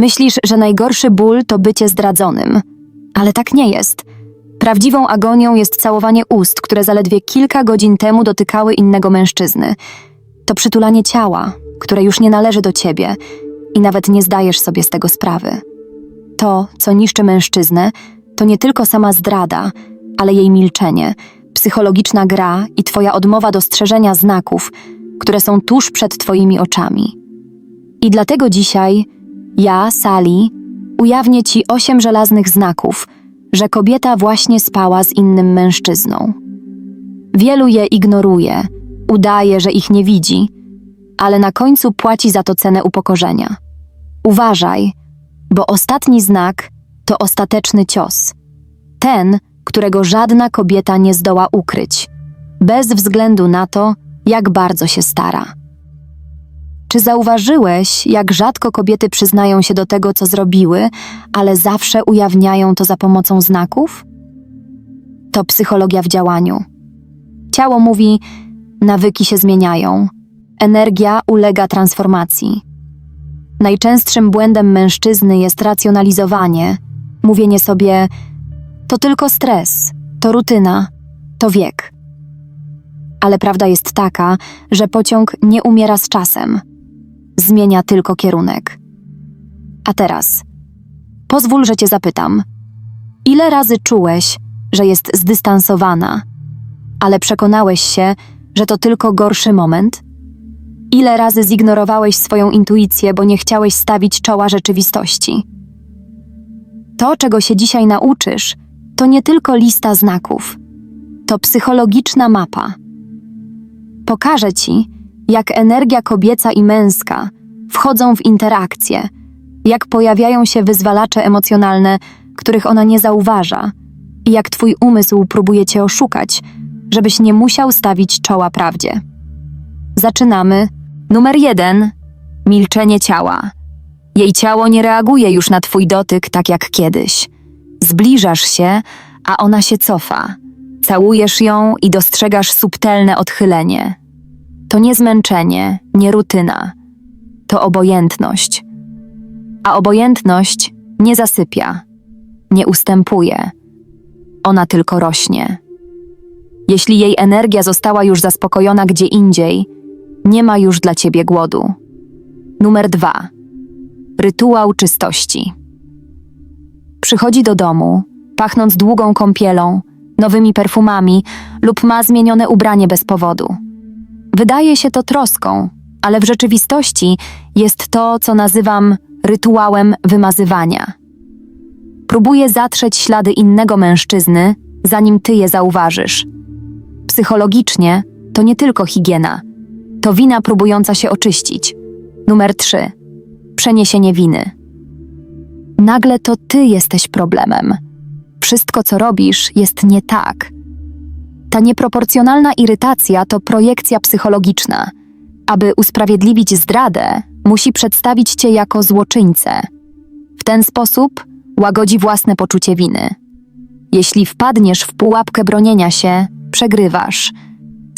Myślisz, że najgorszy ból to bycie zdradzonym. Ale tak nie jest. Prawdziwą agonią jest całowanie ust, które zaledwie kilka godzin temu dotykały innego mężczyzny. To przytulanie ciała, które już nie należy do ciebie i nawet nie zdajesz sobie z tego sprawy. To, co niszczy mężczyznę, to nie tylko sama zdrada, ale jej milczenie, psychologiczna gra i twoja odmowa dostrzeżenia znaków, które są tuż przed twoimi oczami. I dlatego dzisiaj ja, Sali, ujawnię ci osiem żelaznych znaków, że kobieta właśnie spała z innym mężczyzną. Wielu je ignoruje, udaje, że ich nie widzi, ale na końcu płaci za to cenę upokorzenia. Uważaj, bo ostatni znak to ostateczny cios. Ten, którego żadna kobieta nie zdoła ukryć, bez względu na to, jak bardzo się stara. Czy zauważyłeś, jak rzadko kobiety przyznają się do tego, co zrobiły, ale zawsze ujawniają to za pomocą znaków? To psychologia w działaniu. Ciało mówi: nawyki się zmieniają, energia ulega transformacji. Najczęstszym błędem mężczyzny jest racjonalizowanie, mówienie sobie: to tylko stres, to rutyna, to wiek. Ale prawda jest taka, że pociąg nie umiera z czasem zmienia tylko kierunek. A teraz, pozwól, że cię zapytam: ile razy czułeś, że jest zdystansowana, ale przekonałeś się, że to tylko gorszy moment? Ile razy zignorowałeś swoją intuicję, bo nie chciałeś stawić czoła rzeczywistości? To, czego się dzisiaj nauczysz, to nie tylko lista znaków, to psychologiczna mapa. Pokażę ci, jak energia kobieca i męska wchodzą w interakcję, jak pojawiają się wyzwalacze emocjonalne, których ona nie zauważa, i jak twój umysł próbuje cię oszukać, żebyś nie musiał stawić czoła prawdzie. Zaczynamy. Numer jeden. Milczenie ciała. Jej ciało nie reaguje już na twój dotyk tak jak kiedyś. Zbliżasz się, a ona się cofa. Całujesz ją i dostrzegasz subtelne odchylenie. To nie zmęczenie, nie rutyna. To obojętność. A obojętność nie zasypia, nie ustępuje. Ona tylko rośnie. Jeśli jej energia została już zaspokojona gdzie indziej, nie ma już dla ciebie głodu. Numer dwa. Rytuał czystości. Przychodzi do domu, pachnąc długą kąpielą, nowymi perfumami lub ma zmienione ubranie bez powodu. Wydaje się to troską, ale w rzeczywistości jest to, co nazywam rytuałem wymazywania. Próbuje zatrzeć ślady innego mężczyzny, zanim ty je zauważysz. Psychologicznie to nie tylko higiena, to wina próbująca się oczyścić. Numer 3. Przeniesienie winy. Nagle to ty jesteś problemem. Wszystko, co robisz, jest nie tak. Ta nieproporcjonalna irytacja to projekcja psychologiczna. Aby usprawiedliwić zdradę, musi przedstawić cię jako złoczyńcę. W ten sposób łagodzi własne poczucie winy. Jeśli wpadniesz w pułapkę bronienia się, przegrywasz.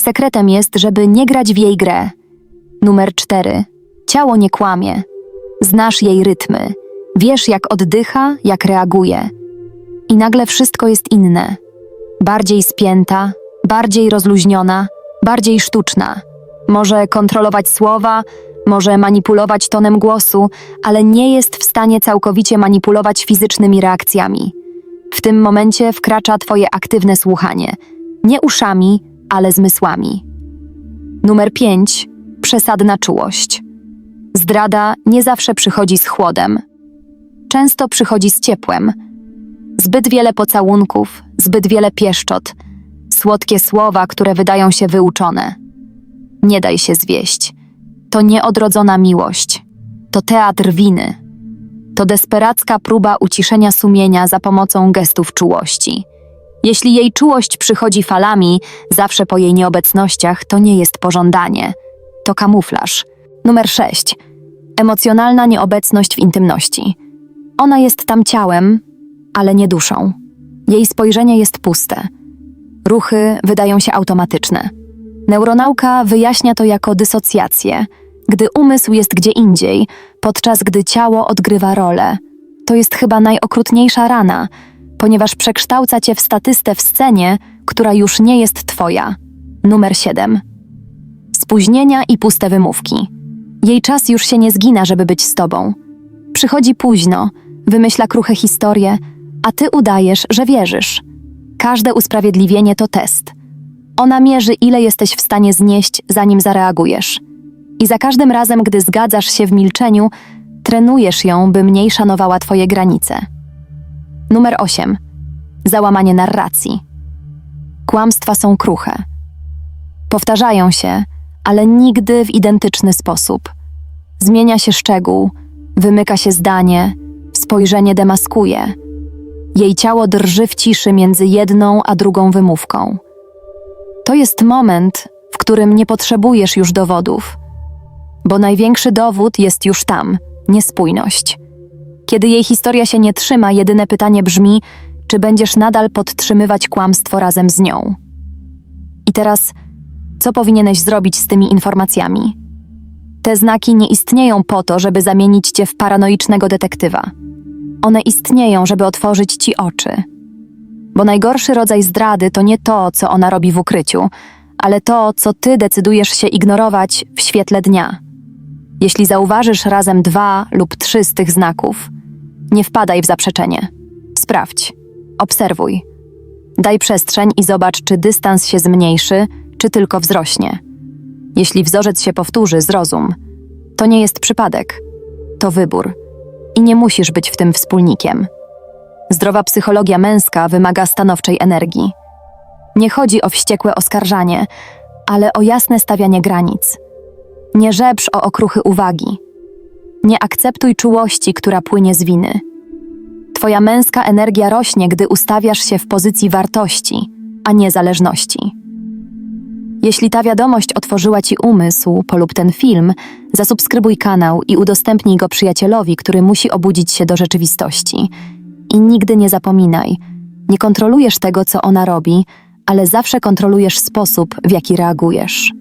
Sekretem jest, żeby nie grać w jej grę. Numer 4. Ciało nie kłamie. Znasz jej rytmy. Wiesz, jak oddycha, jak reaguje. I nagle wszystko jest inne. Bardziej spięta, bardziej rozluźniona, bardziej sztuczna. Może kontrolować słowa, może manipulować tonem głosu, ale nie jest w stanie całkowicie manipulować fizycznymi reakcjami. W tym momencie wkracza Twoje aktywne słuchanie. Nie uszami, ale zmysłami. Numer 5. Przesadna czułość. Zdrada nie zawsze przychodzi z chłodem. Często przychodzi z ciepłem. Zbyt wiele pocałunków, zbyt wiele pieszczot, słodkie słowa, które wydają się wyuczone. Nie daj się zwieść. To nieodrodzona miłość. To teatr winy. To desperacka próba uciszenia sumienia za pomocą gestów czułości. Jeśli jej czułość przychodzi falami, zawsze po jej nieobecnościach, to nie jest pożądanie. To kamuflaż. Numer 6. Emocjonalna nieobecność w intymności. Ona jest tam ciałem, ale nie duszą. Jej spojrzenie jest puste. Ruchy wydają się automatyczne. Neuronauka wyjaśnia to jako dysocjację. Gdy umysł jest gdzie indziej, podczas gdy ciało odgrywa rolę. To jest chyba najokrutniejsza rana, ponieważ przekształca cię w statystę w scenie, która już nie jest twoja. Numer 7. Spóźnienia i puste wymówki. Jej czas już się nie zgina, żeby być z tobą. Przychodzi późno, wymyśla kruche historie, a ty udajesz, że wierzysz. Każde usprawiedliwienie to test. Ona mierzy, ile jesteś w stanie znieść, zanim zareagujesz. I za każdym razem, gdy zgadzasz się w milczeniu, trenujesz ją, by mniej szanowała twoje granice. Numer 8. Załamanie narracji. Kłamstwa są kruche. Powtarzają się, ale nigdy w identyczny sposób. Zmienia się szczegół, wymyka się zdanie, spojrzenie demaskuje. Jej ciało drży w ciszy między jedną a drugą wymówką. To jest moment, w którym nie potrzebujesz już dowodów, bo największy dowód jest już tam niespójność. Kiedy jej historia się nie trzyma, jedyne pytanie brzmi: czy będziesz nadal podtrzymywać kłamstwo razem z nią? I teraz, co powinieneś zrobić z tymi informacjami? Te znaki nie istnieją po to, żeby zamienić cię w paranoicznego detektywa. One istnieją, żeby otworzyć ci oczy. Bo najgorszy rodzaj zdrady to nie to, co ona robi w ukryciu, ale to, co ty decydujesz się ignorować w świetle dnia. Jeśli zauważysz razem dwa lub trzy z tych znaków, nie wpadaj w zaprzeczenie. Sprawdź, obserwuj. Daj przestrzeń i zobacz, czy dystans się zmniejszy, czy tylko wzrośnie. Jeśli wzorzec się powtórzy, zrozum. To nie jest przypadek, to wybór. I nie musisz być w tym wspólnikiem. Zdrowa psychologia męska wymaga stanowczej energii. Nie chodzi o wściekłe oskarżanie, ale o jasne stawianie granic. Nie żebrz o okruchy uwagi. Nie akceptuj czułości, która płynie z winy. Twoja męska energia rośnie, gdy ustawiasz się w pozycji wartości, a nie zależności. Jeśli ta wiadomość otworzyła Ci umysł polub ten film, zasubskrybuj kanał i udostępnij go przyjacielowi, który musi obudzić się do rzeczywistości. I nigdy nie zapominaj, nie kontrolujesz tego, co ona robi, ale zawsze kontrolujesz sposób, w jaki reagujesz.